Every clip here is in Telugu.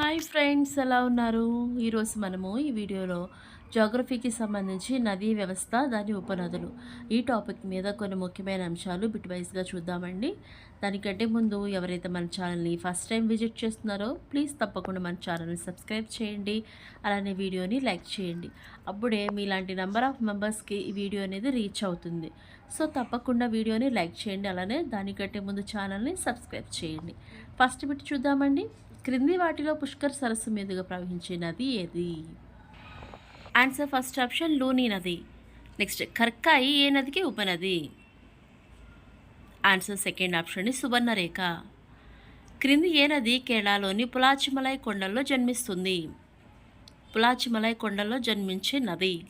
హాయ్ ఫ్రెండ్స్ ఎలా ఉన్నారు? ఈరోజు మనము ఈ వీడియోలో జాగ్రఫీకి సంబంధించి నదీ వ్యవస్థ దాని ఉపనదులు. ఈ టాపిక్ మీద కొన్ని ముఖ్యమైన అంశాలు బిట్ వైజ్గా చూద్దామండి. దానికంటే ముందు ఎవరైతే మన ఛానల్ని ఫస్ట్ టైం విజిట్ చేస్తున్నారో ప్లీజ్ తప్పకుండా మన ఛానల్ని సబ్స్క్రైబ్ చేయండి. అలానే వీడియోని లైక్ చేయండి. అప్పుడే మీలాంటి నెంబర్ ఆఫ్ మెంబర్స్కి ఈ వీడియో అనేది రీచ్ అవుతుంది. సో తప్పకుండా వీడియోని లైక్ చేయండి. అలానే దానికంటే ముందు ఛానల్ని సబ్స్క్రైబ్ చేయండి. ఫస్ట్ బిట్ చూద్దామండి. క్రింది వాటిలో పుష్కర్ సరస్సు మీదుగా ప్రవహించే నది ఏది? ఆన్సర్ ఫస్ట్ ఆప్షన్ లూని నది. నెక్స్ట్ కర్కాయి ఏ నదికి ఉపనది? Answer second option Suvarnarekha. క్రింది ఏ నది కేరళలోని పులాచిమలై కొండల్లో జన్మిస్తుంది? పులాచిమలై కొండల్లో జన్మించే నది.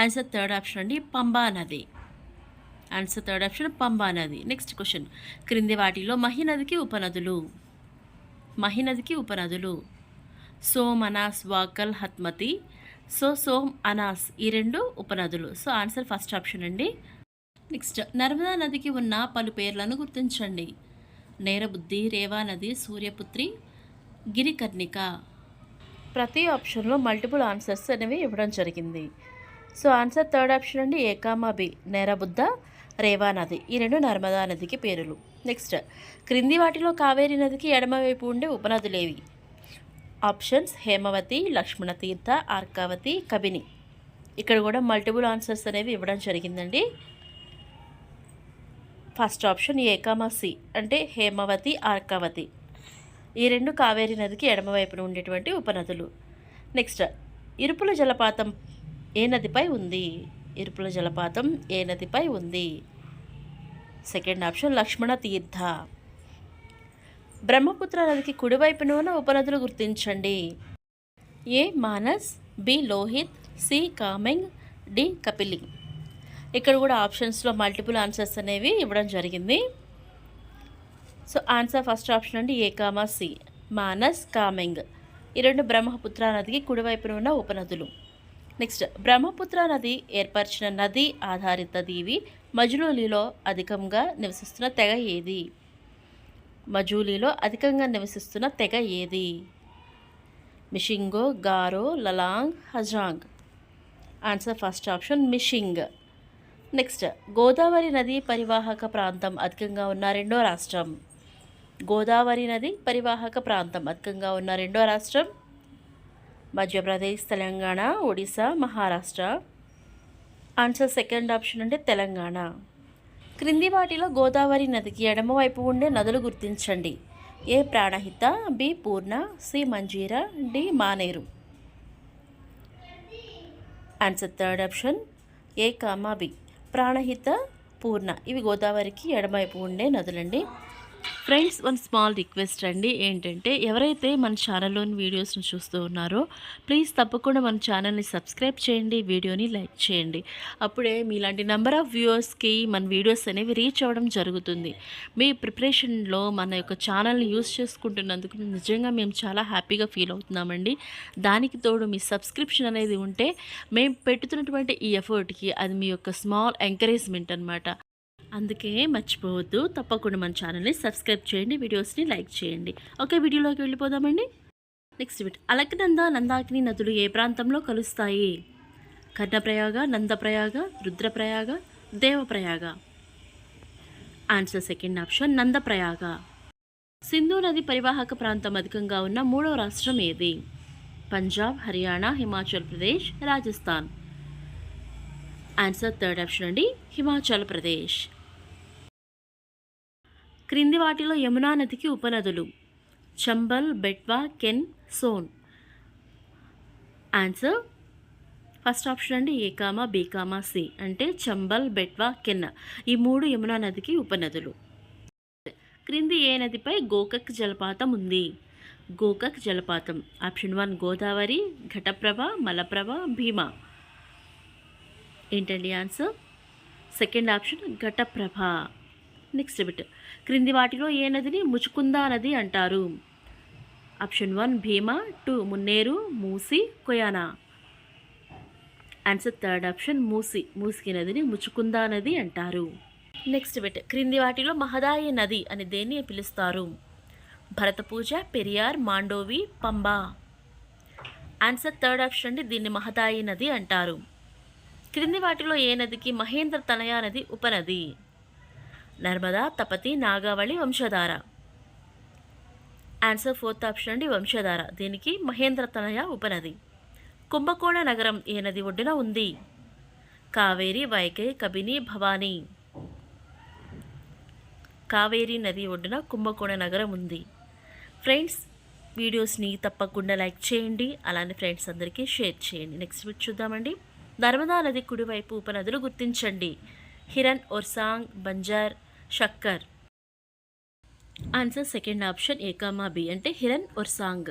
ఆన్సర్ థర్డ్ ఆప్షన్ అండి పంబా నది. ఆన్సర్ థర్డ్ ఆప్షన్ పంబా నది. నెక్స్ట్ క్వశ్చన్ క్రింది వాటిలో మహి నదికి ఉపనదులు. మహినదికి ఉపనదులు. సోమ్ అనాస్ వాకల్ హత్మతి. సో సోమ్ అనాస్ ఈ రెండు ఉపనదులు. సో ఆన్సర్ ఫస్ట్ ఆప్షన్ అండి. నెక్స్ట్ నర్మదా నదికి ఉన్న పలు పేర్లను గుర్తించండి. నేరబుద్ధి రేవా నది సూర్యపుత్రి గిరికర్ణిక. ప్రతి ఆప్షన్లో మల్టిపుల్ ఆన్సర్స్ అనేవి ఇవ్వడం జరిగింది. సో ఆన్సర్ థర్డ్ ఆప్షన్ అండి ఏకామా బి నేరబుద్ధ రేవా నది. ఈ రెండు నర్మదా నదికి పేరులు. నెక్స్ట్ క్రింది వాటిలో కావేరీ నదికి ఎడమవైపు ఉండే ఉపనదులేవి. ఆప్షన్స్ హేమవతి లక్ష్మణ తీర్థ ఆర్కావతి కబిని. ఇక్కడ కూడా మల్టిపుల్ ఆన్సర్స్ అనేవి ఇవ్వడం జరిగిందండి. ఫస్ట్ ఆప్షన్ ఏకామా సి అంటే హేమవతి ఆర్కావతి. ఈ రెండు కావేరీ నదికి ఎడమవైపున ఉండేటువంటి ఉపనదులు. నెక్స్ట్ ఇరుపుల జలపాతం ఏ నదిపై ఉంది? ఇరుపుల జలపాతం ఏ నదిపై ఉంది? సెకండ్ ఆప్షన్ లక్ష్మణ తీర్థ. బ్రహ్మపుత్ర నదికి కుడివైపున ఉన్న ఉపనదులు గుర్తించండి. A Manas B Lohit C Kameng D Kapili. ఇక్కడ కూడా ఆప్షన్స్లో మల్టిపుల్ ఆన్సర్స్ అనేవి ఇవ్వడం జరిగింది. సో ఆన్సర్ ఫస్ట్ ఆప్షన్ అండి A comma C. Manas Kameng. ఈ రెండు బ్రహ్మపుత్ర నదికి కుడివైపున ఉన్న ఉపనదులు. నెక్స్ట్ బ్రహ్మపుత్ర నది ఏర్పరిచిన నది ఆధారిత దీవి మజులూలిలో అధికంగా నివసిస్తున్న తెగ ఏది? మజూలీలో అధికంగా నివసిస్తున్న తెగ ఏది? మిషింగో Garo Lalung Hajong answer first option Mishing. Next Godavari నది పరివాహక ప్రాంతం అధికంగా ఉన్న రెండో రాష్ట్రం. గోదావరి నది పరివాహక ప్రాంతం అధికంగా ఉన్న రెండో రాష్ట్రం. Madhya Pradesh Telangana Odisha Maharashtra. Answer second option అంటే తెలంగాణ. క్రింది వాటిలో గోదావరి నదికి ఎడమవైపు ఉండే నదులు గుర్తించండి. A Pranahita B Purna C Manjira D Maneru. Answer third option A comma B. Pranahita Purna. ఇవి గోదావరికి ఎడమవైపు ఉండే నదులండి. ఫ్రెండ్స్ వన్ స్మాల్ రిక్వెస్ట్ అండి. ఏంటంటే ఎవరైతే మన ఛానల్లోని వీడియోస్ని చూస్తూ ఉన్నారో ప్లీజ్ తప్పకుండా మన ఛానల్ని సబ్స్క్రైబ్ చేయండి వీడియోని లైక్ చేయండి. అప్పుడే మీలాంటి నెంబర్ ఆఫ్ వ్యూవర్స్కి మన వీడియోస్ అనేవి రీచ్ అవ్వడం జరుగుతుంది. మీ ప్రిపరేషన్లో మన యొక్క ఛానల్ని యూస్ చేసుకుంటున్నందుకు నిజంగా మేము చాలా హ్యాపీగా ఫీల్ అవుతున్నామండి. దానికి తోడు మీ సబ్స్క్రిప్షన్ అనేది ఉంటే మేము పెట్టుతున్నటువంటి ఈ ఎఫర్ట్కి అది మీ యొక్క స్మాల్ ఎంకరేజ్మెంట్ అనమాట అందుకే మర్చిపోవద్దు. తప్పకుండా మన ఛానల్ని సబ్స్క్రైబ్ చేయండి వీడియోస్ని లైక్ చేయండి. ఓకే వీడియోలోకి వెళ్ళిపోదామండి. నెక్స్ట్ బిట్ అలకనంద నందాకిని నదులు ఏ ప్రాంతంలో కలుస్తాయి? Karnaprayag Nandaprayag Rudraprayag Devprayag? Answer second option Nandaprayag. Sindhu నది పరివాహక ప్రాంతం అధికంగా ఉన్న మూడవ రాష్ట్రం ఏది? Punjab Haryana Himachal Pradesh Rajasthan. Answer third option అండి హిమాచల్ ప్రదేశ్. క్రింది వాటిలో యమునా నదికి ఉపనదులు. Chambal Betwa Ken Son. Answer first option అండి ఏకామా బీకామా సి. అంటే చంబల్ బెట్వా కెన్. ఈ మూడు యమునా నదికి ఉపనదులు. క్రింది ఏ నదిపై గోకక్ జలపాతం ఉంది? గోకక్ జలపాతం. Option one Godavari Ghataprabha Malaprabha Bhima. ఏంటండి answer second option Ghataprabha. Next bit క్రింది వాటిలో ఏ నదిని ముచుకుందా నది అంటారు? Option one Bhima two Munneru Musi Koyna. Answer third option Musi. Musi నదిని ముచుకుందా నది అంటారు. నెక్స్ట్ బిట్ క్రింది వాటిలో మహదాయి నది అని దేన్ని పిలుస్తారు? Bharathapuzha Periyar Mandovi Pamba. Answer third option అండి దీన్ని మహదాయి నది అంటారు. క్రింది వాటిలో ఏ నదికి మహేంద్ర తనయా నది ఉపనది? Narmada Tapti Nagavali Vamsadhara. Answer fourth option అండి వంశధార. దీనికి మహేంద్రతనయ ఉపనది. కుంభకోణ నగరం ఏ నది ఒడ్డున ఉంది? కావేరి వైకై కబిని భవానీ. కావేరి నది ఒడ్డున కుంభకోణ నగరం ఉంది. ఫ్రెండ్స్ వీడియోస్ని తప్పకుండా లైక్ చేయండి. అలానే ఫ్రెండ్స్ అందరికీ షేర్ చేయండి. నెక్స్ట్ వీడియో చూద్దామండి. నర్మదా నది కుడివైపు ఉపనదులు గుర్తించండి. Hiran Orsang Banjar Shakkar. Answer second option A comma B అంటే హిరన్ ఒర్సాంగ్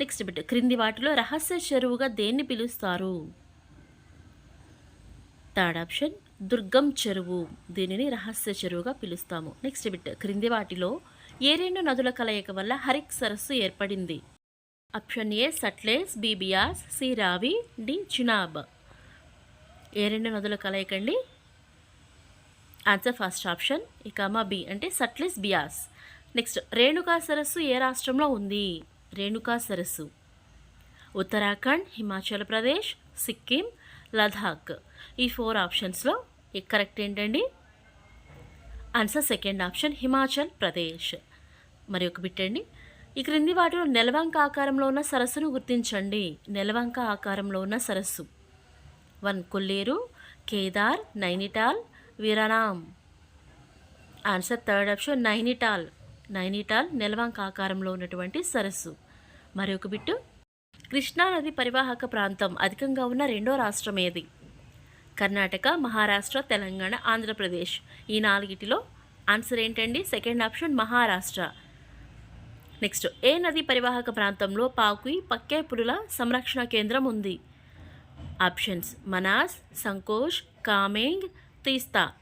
నెక్స్ట్ బిట్ క్రింది వాటిలో రహస్య చెరువుగా దేన్ని పిలుస్తారు? థర్డ్ ఆప్షన్ దుర్గం చెరువు దీనిని రహస్య చెరువుగా పిలుస్తాము. నెక్స్ట్ బిట్ క్రింది వాటిలో ఏ రెండు నదుల కలయిక వల్ల హరిక్ సరస్సు ఏర్పడింది. ఆప్షన్ ఏ సట్లేస్ బీబియాస్ సి రావి డి చినాబ్. ఏ రెండు నదుల కలయిక ఆన్సర్ ఫస్ట్ ఆప్షన్ ఇకామా బి అంటే సట్లెస్ బియాస్ నెక్స్ట్ రేణుకా సరస్సు ఏ రాష్ట్రంలో ఉంది? రేణుకా సరస్సు ఉత్తరాఖండ్ హిమాచల్ ప్రదేశ్ సిక్కిం లదాఖ్ ఈ ఫోర్ ఆప్షన్స్లో కరెక్ట్ ఏంటండి? Answer second option Himachal Pradesh మరి ఒక బిట్టండి ఈ క్రింది వాటిలో నెలవంక ఆకారంలో ఉన్న సరస్సును గుర్తించండి. నెలవంక ఆకారంలో ఉన్న సరస్సు. One Kolleru Kedar Nainital Veeranam answer third option Nainital. Nainital నెలవంక ఆకారంలో ఉన్నటువంటి సరస్సు. మరి ఒక బిట్టు. కృష్ణా నది పరివాహక ప్రాంతం అధికంగా ఉన్న రెండో రాష్ట్రం ఏది? కర్ణాటక మహారాష్ట్ర తెలంగాణ ఆంధ్రప్రదేశ్. ఈ నాలుగిటిలో ఆన్సర్ ఏంటండి? Second option Maharashtra. నెక్స్ట్ ఏ నది పరివాహక ప్రాంతంలో పాకుయి పక్కే పులుల సంరక్షణ కేంద్రం ఉంది? ఆప్షన్స్ మనాస్ సంకోష్ కామేంగ్ తీస్తా.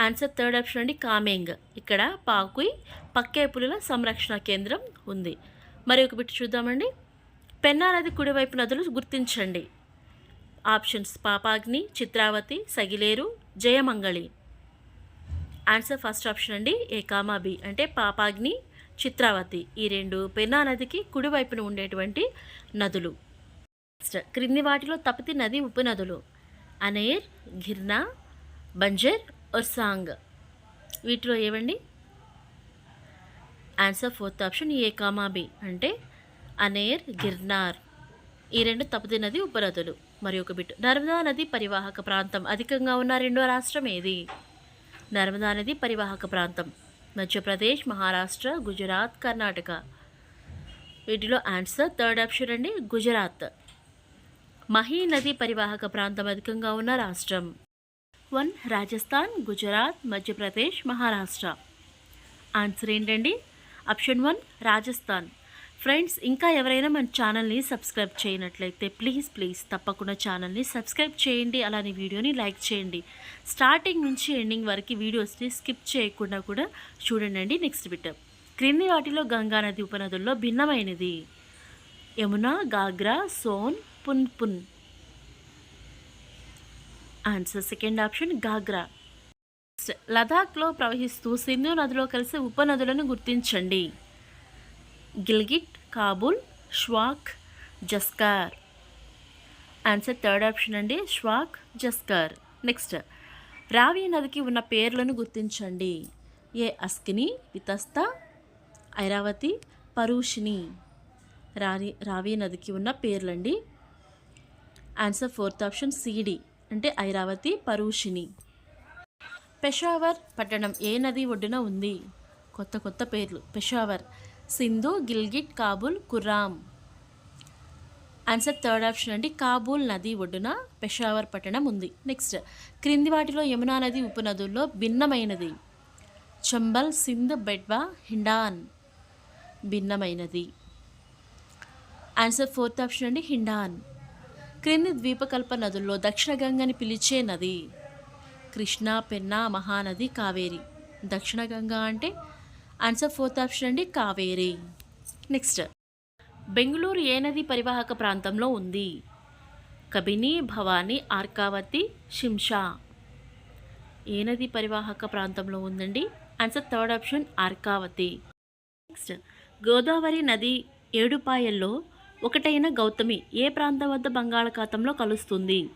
ఆన్సర్ థర్డ్ ఆప్షన్ అండి కామేంగ్ ఇక్కడ పాకుయి పక్కే పులుల సంరక్షణ కేంద్రం ఉంది. మరి ఒక బిట్ చూద్దామండి. పెన్నా నది కుడివైపు నదులు గుర్తించండి. Options Papagni Chitravati Sagileru Jayamangali. Answer first option అండి ఏకామా బి. అంటే పాపాగ్ని చిత్రావతి. ఈ రెండు పెన్నా నదికి కుడివైపున ఉండేటువంటి నదులు. క్రింది వాటిలో తపతి నది ఉపనదులు. అనేర్ గిర్నా బంజర్ ఒర్సాంగ్ వీటిలో ఏవండి? Answer fourth option A comma B. అంటే అనేర్ గిర్నార్. ఈ రెండు తపతి నది ఉపనదులు. మరి ఒక బిట్. నర్మదా నది పరివాహక ప్రాంతం. అధికంగా ఉన్న రెండో రాష్ట్రం ఏది? నర్మదా నది పరివాహక ప్రాంతం. మధ్యప్రదేశ్ మహారాష్ట్ర గుజరాత్ కర్ణాటక. వీటిలో ఆన్సర్ థర్డ్ ఆప్షన్ అండి గుజరాత్. మహీ నది పరివాహక ప్రాంతం అధికంగా ఉన్న రాష్ట్రం. వన్ రాజస్థాన్ గుజరాత్ మధ్యప్రదేశ్ మహారాష్ట్ర. ఆన్సర్ ఏంటండి? Option one Rajasthan. ఫ్రెండ్స్ ఇంకా ఎవరైనా మన ఛానల్ని సబ్స్క్రైబ్ చేయనట్లయితే ప్లీజ్ ప్లీజ్ తప్పకుండా ఛానల్ని సబ్స్క్రైబ్ చేయండి. అలానే వీడియోని లైక్ చేయండి. స్టార్టింగ్ నుంచి ఎండింగ్ వరకు వీడియోస్ని స్కిప్ చేయకుండా కూడా చూడండి నెక్స్ట్ బిట్. క్రింది వాటిలో గంగా నది ఉపనదుల్లో భిన్నమైనది. Yamuna Ghaghara Son Punpun. Answer second option Ghaghara లదాఖ్లో ప్రవహిస్తూ సింధు నదిలో కలిసే ఉపనదులను గుర్తించండి. Gilgit Kabul Shyok Zanskar answer third option అండి ష్వాక్ జస్కార్ నెక్స్ట్ రావి నదికి ఉన్న పేర్లను గుర్తించండి. ఏ అస్కిని వితస్త ఐరావతి పరూషిని రావి రావి నదికి ఉన్న పేర్లండి answer fourth option C D అంటే ఐరావతి పరూషిణి. పెషావర్ పట్టణం ఏ నది ఒడ్డున ఉంది? కొత్త కొత్త పేర్లు. Peshawar Sindhu Gilgit Kabul Kurram answer third option అండి కాబూల్ నది ఒడ్డున పెషావర్ పట్టణం ఉంది. నెక్స్ట్ క్రింది వాటిలో యమునా నది ఉపనదుల్లో భిన్నమైనది. చంబల్ సింధ్ బెడ్వా హిండాన్ భిన్నమైనది. ఆన్సర్ ఫోర్త్ ఆప్షన్ అండి హిండాన్. క్రింది ద్వీపకల్ప నదుల్లో దక్షిణ గంగని పిలిచే నది కృష్ణా పెన్నా మహానది కావేరి. దక్షిణ గంగా అంటే ఆన్సర్ ఫోర్త్ ఆప్షన్ అండి కావేరి. నెక్స్ట్ బెంగళూరు ఏ నది పరివాహక ప్రాంతంలో ఉంది? కబిని భవానీ ఆర్కావతి షింషా. ఏ నది పరివాహక ప్రాంతంలో ఉందండి? Answer third option Arkavathi. Next Godavari నది ఏడుపాయల్లో ఒకటైన గౌతమి ఏ ప్రాంతం వద్ద బంగాళాఖాతంలో కలుస్తుంది?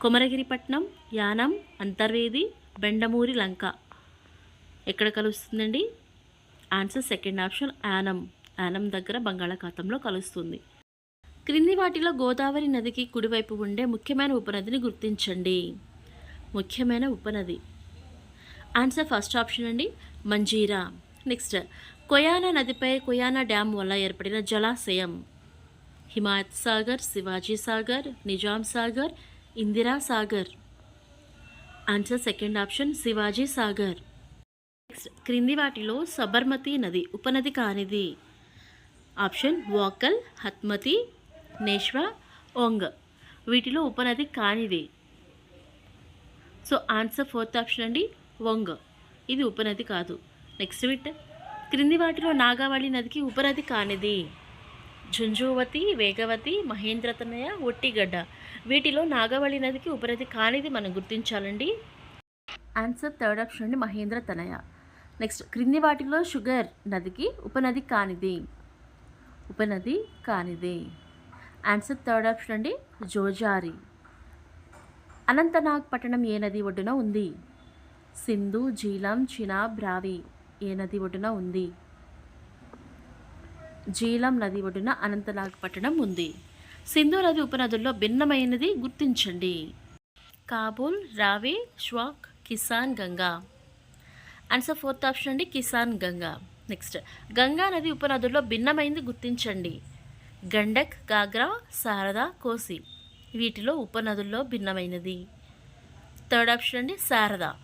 కొమరగిరిపట్నం యానం అంతర్వేది బెండమూరి లంక. ఎక్కడ కలుస్తుందండి? Answer second option Yanam. Yanam దగ్గర బంగాళాఖాతంలో కలుస్తుంది. క్రింది వాటిలో గోదావరి నదికి కుడివైపు ఉండే ముఖ్యమైన ఉపనదిని గుర్తించండి. ముఖ్యమైన ఉపనది. ఆన్సర్ ఫస్ట్ ఆప్షన్ అండి మంజీరా. నెక్స్ట్ కొయానా నదిపై కొయానా డ్యామ్ వల్ల ఏర్పడిన జలాశయం. Himayat Sagar Shivaji Sagar Nizam Sagar Indira Sagar answer second option Shivaji Sagar next క్రింది వాటిలో సబర్మతి నది ఉపనది కానిది ఆప్షన్ వాకల్ హత్మతి నేష్వా ఓంగ్ వీటిలో ఉపనది కానిది సో ఆన్సర్ ఫోర్త్ ఆప్షన్ అండి వంగ్ ఇది ఉపనది కాదు నెక్స్ట్ విట్ క్రింది వాటిలో నాగావళి నదికి ఉపనది కానిది ఝుంఝువతి వేగవతి మహేంద్రతనయ ఒట్టిగడ్డ. వీటిలో నాగవళి నదికి ఉపనది కానిది మనం గుర్తించాలండి. ఆన్సర్ థర్డ్ ఆప్షన్ అండి మహేంద్ర తనయ నెక్స్ట్ క్రింది వాటిలో షుగర్ నదికి ఉపనది కానిది. ఉపనది కానిది. ఆన్సర్ థర్డ్ ఆప్షన్ అండి జోజారి. అనంతనాగ్ పట్టణం ఏ నది ఒడ్డున ఉంది? సింధు జీలం చినాబ్ రావి ఏ నది ఒడ్డున ఉంది? జీలం నది ఒడ్డున అనంతనాగ్ పట్టణం ఉంది. సింధు నది ఉపనదుల్లో భిన్నమైనది గుర్తించండి. Kabul Ravi Shyok Kishan Ganga. Answer fourth option అండి కిసాన్ గంగా. నెక్స్ట్ గంగా నది ఉపనదుల్లో భిన్నమైనది గుర్తించండి. గండక్ గాగ్రా శారదా కోసి. వీటిలో ఉపనదుల్లో భిన్నమైనది. థర్డ్ ఆప్షన్ అండి శారదా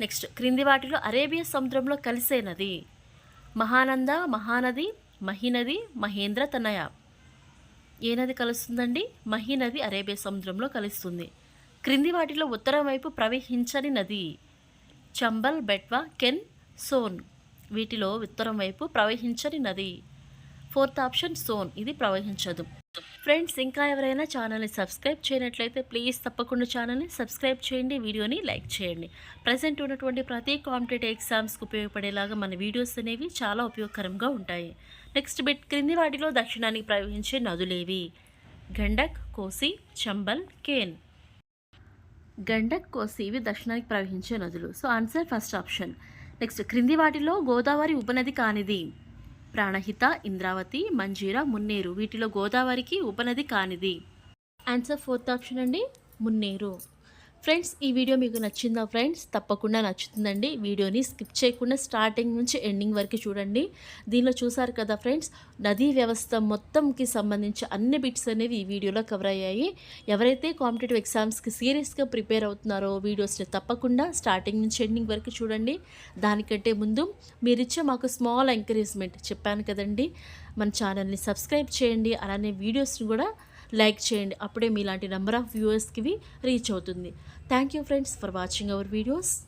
నెక్స్ట్ క్రింది వాటిలో అరేబియా సముద్రంలో కలిసే నది. మహానంద మహానది మహినది మహేంద్ర తనయ ఏ నది కలుస్తుందండి? మహినది అరేబియా సముద్రంలో కలుస్తుంది. క్రింది వాటిలో ఉత్తరం వైపు ప్రవహించని నది. చంబల్ బెట్వా కెన్ సోన్. వీటిలో ఉత్తరం వైపు ప్రవహించని నది. Fourth option Son. ఇది ప్రవహించదు. ఫ్రెండ్స్ ఇంకా ఎవరైనా ఛానల్ని సబ్స్క్రైబ్ చేయనట్లయితే ప్లీజ్ తప్పకుండా ఛానల్ని సబ్స్క్రైబ్ చేయండి వీడియోని లైక్ చేయండి. ప్రజెంట్ ఉన్నటువంటి ప్రతి కాంపిటేటివ్ ఎగ్జామ్స్కి ఉపయోగపడేలాగా మన వీడియోస్ అనేవి చాలా ఉపయోగకరంగా ఉంటాయి. నెక్స్ట్ బిట్ క్రింది వాటిలో దక్షిణానికి ప్రవహించే నదులేవి. గండక్ కోసి చంబల్ కేన్. గండక్ కోసి ఇవి దక్షిణానికి ప్రవహించే నదులు. So answer first option. Next క్రింది వాటిలో గోదావరి ఉపనది కానిది. ప్రాణహిత ఇంద్రావతి మంజీరా మున్నేరు వీటిలో గోదావరికి ఉపనది కానిది. ఆన్సర్ ఫోర్త్ ఆప్షన్ అండి మున్నేరు. ఫ్రెండ్స్ ఈ వీడియో మీకు నచ్చిందా ఫ్రెండ్స్ తప్పకుండా నచ్చుతుందండి. వీడియోని స్కిప్ చేయకుండా స్టార్టింగ్ నుంచి ఎండింగ్ వరకు చూడండి. దీనిలో చూసారు కదా ఫ్రెండ్స్ నదీ వ్యవస్థ మొత్తంకి సంబంధించి అన్ని బిట్స్ అనేవి ఈ వీడియోలో కవర్ అయ్యాయి. ఎవరైతే కాంపిటేటివ్ ఎగ్జామ్స్కి సీరియస్గా ప్రిపేర్ అవుతున్నారో వీడియోస్ని తప్పకుండా స్టార్టింగ్ నుంచి ఎండింగ్ వరకు చూడండి. దానికంటే ముందు మీరిచ్చే మాకు స్మాల్ ఎంకరేజ్మెంట్ చెప్పాను కదండి. మన ఛానల్ని సబ్స్క్రైబ్ చేయండి. అలానే వీడియోస్ని కూడా లైక్ చేయండి. అప్పుడే మీలాంటి నెంబర్ ఆఫ్ వ్యూవర్స్కి రీచ్ అవుతుంది. Thank you friends for watching our videos.